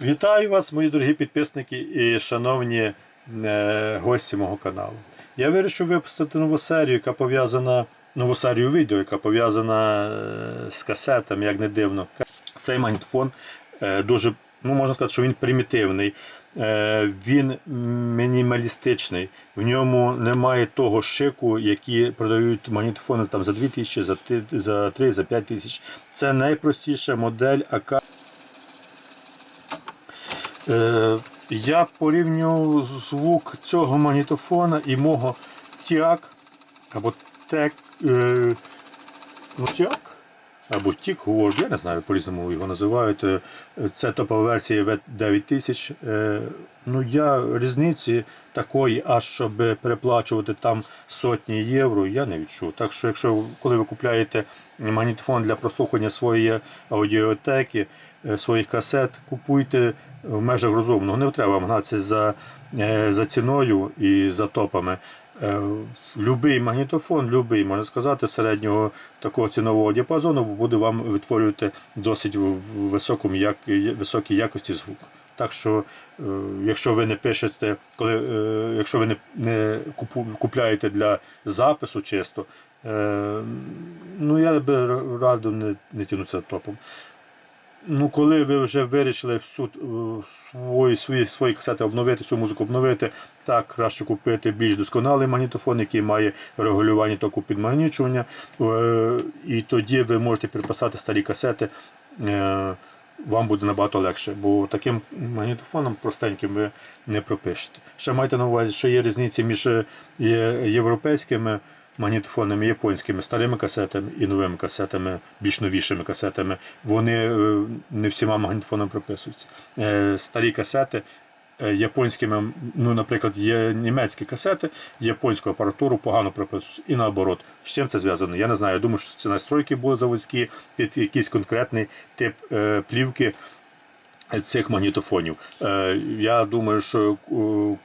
Вітаю вас, мої дорогі підписники і шановні е, гості мого каналу. Я вирішив випустити нову серію, яка пов'язана, нову серію відео, яка пов'язана е, з касетами, як не дивно. Цей магнітофон е, дуже, ну можна сказати, що він примітивний. Він мінімалістичний, в ньому немає того шику, які продають магнітофони там за 2 тисячі, за 3, за 5 тисяч. Це найпростіша модель АК я порівнюю звук цього магнітофона і мого TIAC або TEC, е, ну, TIAC, або TIC Word, я не знаю, по-різному його називають. Е, Це топова версія V9000. Е, ну, я різниці такої, аж щоб переплачувати там сотні євро, я не відчув. Так що, якщо коли ви купляєте магнітофон для прослухання своєї аудіотеки, е, своїх касет, купуйте в межах розумного. Не треба гнатися за, е, за ціною і за топами. Е, Любий магнітофон, любий, можна сказати, середнього такого цінового діапазону буде вам витворювати досить високому, як, високій якості звук. Так що, е, якщо ви не пишете, коли, е, якщо ви не, не купляєте для запису чисто, е, ну я би радив не, не тягнутися топом. Ну, коли ви вже вирішили всю е, свої, свої, свої касети обновити, всю музику обновити, так краще купити більш досконалий магнітофон, який має регулювання току підмагнічування. Е, І тоді ви можете переписати старі касети. е, Вам буде набагато легше, бо таким магнітофоном простеньким ви не пропишете. Ще майте на увазі, що є різниці між європейськими магнітофонами, японськими старими касетами і новими касетами, більш новішими касетами. Вони е, не всіма магнітофонами прописуються. Е, Старі касети е, японськими, ну, наприклад, є німецькі касети, японську апаратуру погано прописують. І наоборот. З чим це зв'язано? Я не знаю. Я думаю, що це настройки були заводські під якийсь конкретний тип плівки цих магнітофонів. Е, Я думаю, що е,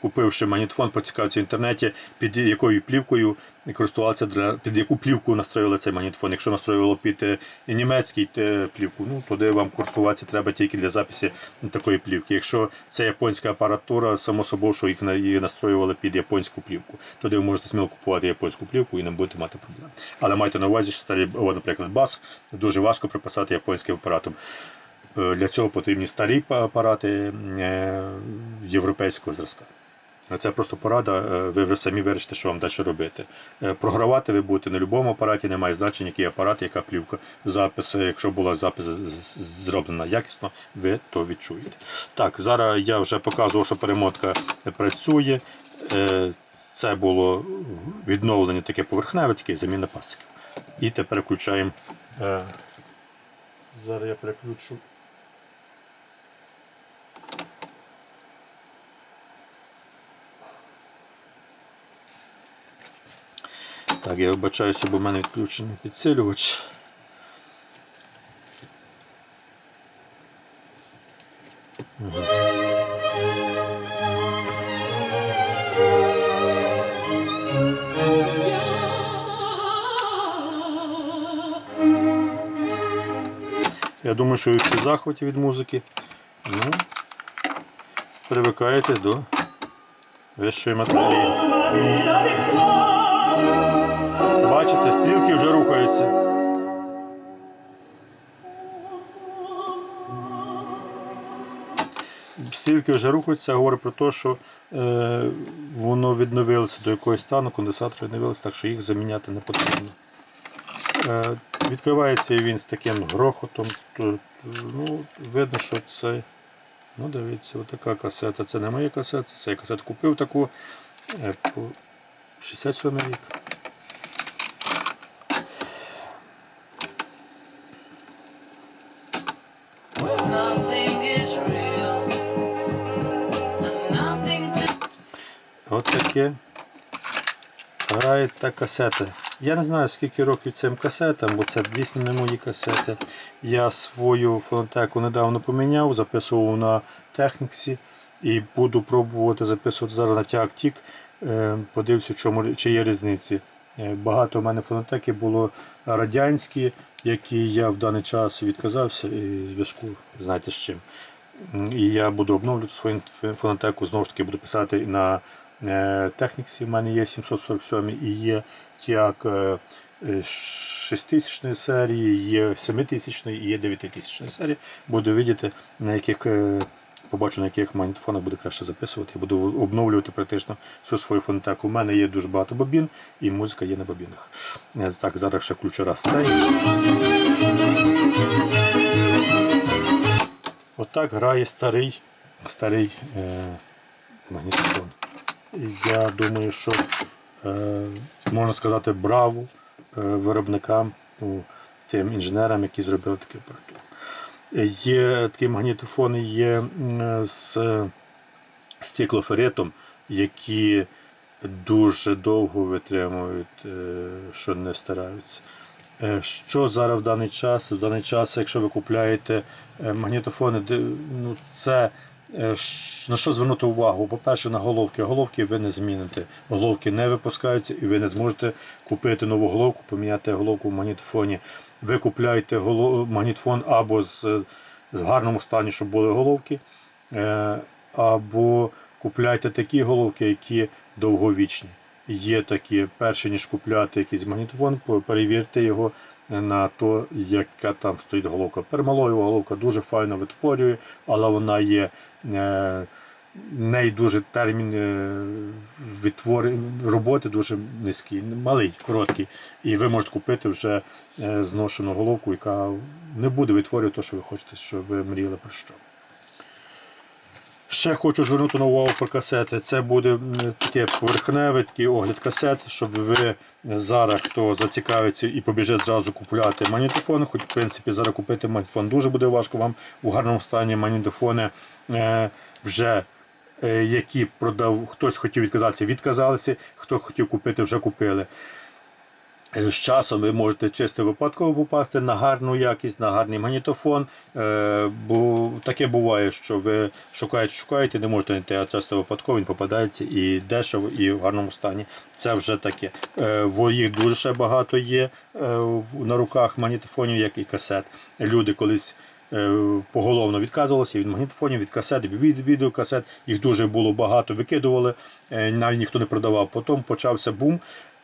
купивши магнітофон, поцікавився в інтернеті, під якою плівкою користувалися для під яку плівку настроювали цей магнітофон. Якщо настроювало під е, німецький плівку, ну тоді вам користуватися треба тільки для запису такої плівки. Якщо це японська апаратура, само собою, що їх настроювали під японську плівку, тоді ви можете сміло купувати японську плівку і не будете мати проблем. Але майте на увазі, що старі, наприклад, бас дуже важко приписати японським апаратом. Е, Для цього потрібні старі апарати е, європейського зразка. Це просто порада, е, ви вже самі вирішите, що вам далі робити. Програвати ви будете на будь-якому апараті, немає значення, який апарат, яка плівка. Запис, якщо була запис зроблена якісно, ви то відчуєте. Так, зараз я вже показував, що перемотка працює. Це було відновлення таке поверхневе, тільки заміна пасиків. І тепер включаємо. Зараз я переключу. Так, я вибачаюся, бо в мене відключений підсилювач. Я думаю, що ви всі захваті від музики. Ну, привикаєте до вищої матерії. Бачите, стрілки вже рухаються. Стрілки вже рухаються, говорить про те, що е, воно відновилося до якогось стану, конденсатори відновилися, так що їх заміняти не потрібно. Е, відкривається він з таким грохотом. Тут, ну, видно, що це. Ну, дивіться, отака касета. Це не моя касета, це я касету купив таку е, 67 рік. Таке. Грає та касета. Я не знаю, скільки років цим касетам, бо це дійсно не мої касети. Я свою фонотеку недавно поміняв, записував на техніксі і буду пробувати записувати зараз на TiActic. Е, Подивлюся, в чому чи є різниці. Е, Багато в мене фонотеки було радянські, які я в даний час відказався і в зв'язку, знаєте з чим. І я буду обновлювати свою фонотеку. Знову ж таки буду писати на техніці. У мене є 747 і є як 6000 серії, є 7000 і є 9000 серії. Буду видіти, на яких е, побачу, на яких магнітофонах буде краще записувати. Я буду обновлювати практично всю свою фонотеку. У мене є дуже багато бобін і музика є на бобінах. Е, Так, зараз ще включу раз цей. Отак грає старий, старий е, магнітофон. Я думаю, що е, можна сказати браво е, виробникам, ну, тим інженерам, які зробили таку апаратуру. Є такі магнітофони є з стеклоферетом, які дуже довго витримують, е, що не стараються. Що зараз в даний час? В даний час, якщо ви купляєте магнітофони, ну, це на що звернути увагу? По-перше, на головки. Головки ви не зміните. Головки не випускаються і ви не зможете купити нову головку, поміняти головку в магнітофоні. Ви купляєте магнітофон або з, з гарному стані, щоб були головки, е, або купляйте такі головки, які довговічні. Є такі, перше ніж купляти якийсь магнітофон, перевірте його на то, яка там стоїть головка. Пермалоєва головка дуже файно витворює, але вона є. Е, неї дуже термін е, відтвори роботи дуже низький, малий, короткий. І ви можете купити вже е, зношену головку, яка не буде відтворювати те, що ви хочете, щоб ви мріяли про що. Ще хочу звернути на увагу про касети. Це буде таке поверхневий такий огляд касет, щоб ви зараз, хто зацікавиться і побіжить зразу купувати магнітофон. Хоч, в принципі, зараз купити магнітофон дуже буде важко вам у гарному стані магнітофони е, вже. е, Які продав, хтось хотів відказатися, відказалися, хто хотів купити, вже купили. Е, З часом ви можете чисто випадково попасти на гарну якість, на гарний магнітофон. Е, Бо таке буває, що ви шукаєте, шукаєте, не можете знайти, а часто випадково він попадається і дешево, і в гарному стані. Це вже таке. Е, Їх дуже ще багато є е, на руках магнітофонів, як і касет. Люди колись. е, Поголовно відказувалися від магнітофонів, від касет, від відеокасет. Їх дуже було багато, викидували, е, навіть ніхто не продавав. Потім почався бум.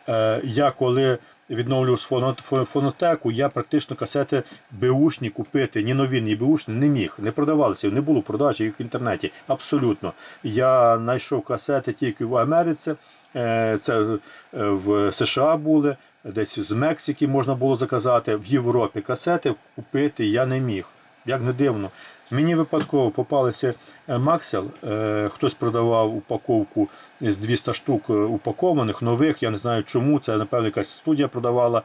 Е, Я коли відновлював фоно- фонотеку, я практично касети Бушні купити, ні нові, ні Бушні не міг. Не продавалися, не було продажі їх в інтернеті. Абсолютно. Я знайшов касети тільки в Америці, е, це е, в США були, десь з Мексики можна було заказати. В Європі касети купити я не міг. Як не дивно. Мені випадково попалися е, Максел. Е, Хтось продавав упаковку з 200 штук е, упакованих, нових. Я не знаю чому. Це, напевно, якась студія продавала,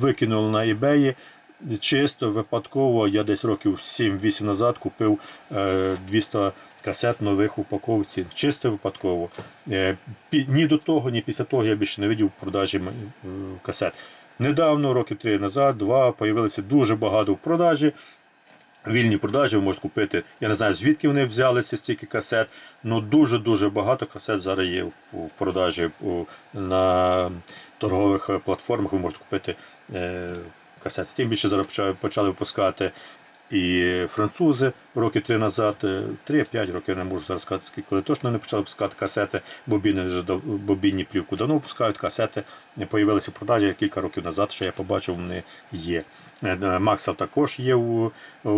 викинула на eBay. Чисто випадково, я десь років 7-8 назад купив е, 200 касет нових упаковці. Чисто випадково. Ні до того, ні після того я більше не видів продажі касет. Недавно, років три назад, два, появилися дуже багато в продажі. Вільні продажі ви можете купити. Я не знаю, звідки вони взялися стільки касет. але дуже-дуже багато касет зараз є в, продажі на торгових е, платформах. Ви можете купити е, касети. Тим більше зараз почали випускати і французи роки три назад, е, 3-5 років, я не можу зараз сказати, коли точно не почали випускати касети, бобіни вже бобінні плівку давно випускають касети. Появилися в продажі кілька років назад, що я побачив, вони є. Е, Максел також є у, у,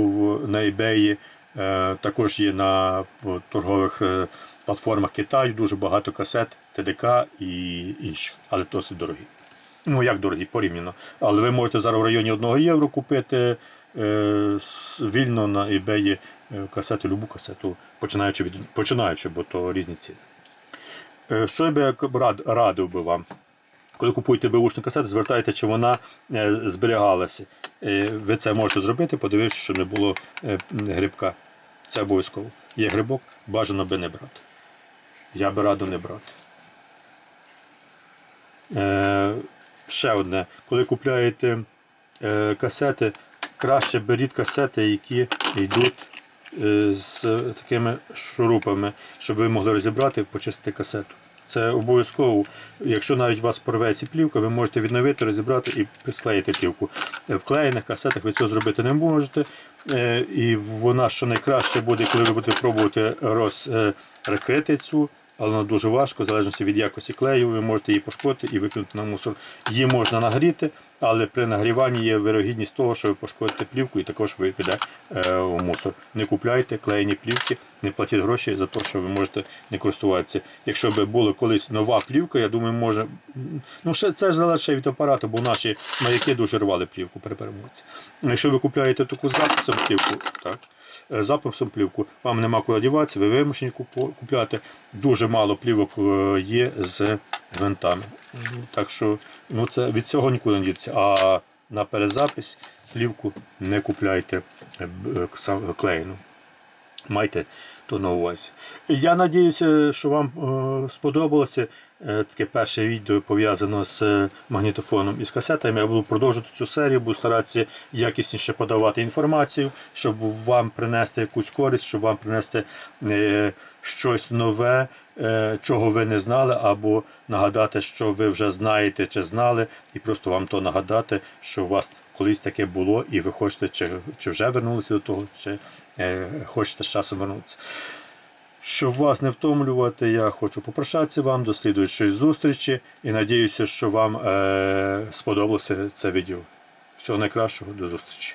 на eBay, е, також є на торгових е, платформах Китаю, дуже багато касет, ТДК і інших, але досить дорогі. Ну, як дорогі, порівняно. Але ви можете зараз в районі 1 євро купити е, вільно на eBay е, касету, любу касету, починаючи від починаючи, бо то різні ціни. Е, Що я би рад, радив би вам? Коли купуєте беушну касету, звертайте, чи вона е, зберігалася. Е, Ви це можете зробити, подивившись, щоб не було е, грибка. Це обов'язково. Є грибок, бажано би не брати. Я би радив не брати. Е, ще одне. Коли купляєте е, касети, краще беріть касети, які йдуть е, з такими шурупами, щоб ви могли розібрати і почистити касету. Це обов'язково. Якщо навіть у вас порветься плівка, ви можете відновити, розібрати і присклеїти плівку. Е, В клеєних касетах ви цього зробити не можете. Е, І вона що найкраще буде, коли ви будете пробувати розкрити цю. Але вона дуже важко, в залежності від якості клею, ви можете її пошкодити і викинути на мусор. Її можна нагріти, але при нагріванні є вирогідність того, що ви пошкодите плівку і також ви піде е, у мусор. Не купляйте клеєні плівки, не платіть гроші за те, що ви можете не користуватися. Якщо б була колись нова плівка, я думаю, може. Ну, ще це ж залежить від апарату, бо наші маяки дуже рвали плівку при перемоці. Якщо ви купляєте таку записом плівку, так, е, записом плівку, вам нема куди діватися, ви вимушені купу- купляти. Дуже мало плівок е, є з гвинтами. Так що ну, це від цього нікуди не діться. А на перезапис плівку не купляйте е, б- е, сам- клеєну. Майте то на увазі. Я надіюся, що вам е, сподобалося е, таке перше відео пов'язане з е, магнітофоном і з касетами. Я буду продовжувати цю серію, буду старатися якісніше подавати інформацію, щоб вам принести якусь користь, щоб вам принести щось нове, чого ви не знали, або нагадати, що ви вже знаєте чи знали, і просто вам то нагадати, що у вас колись таке було, і ви хочете, чи, чи вже вернулися до того, чи е, хочете з часом вернутися. Щоб вас не втомлювати, я хочу попрощатися вам до слідуючої зустрічі і надіюся, що вам е, сподобалося це відео. Всього найкращого, до зустрічі.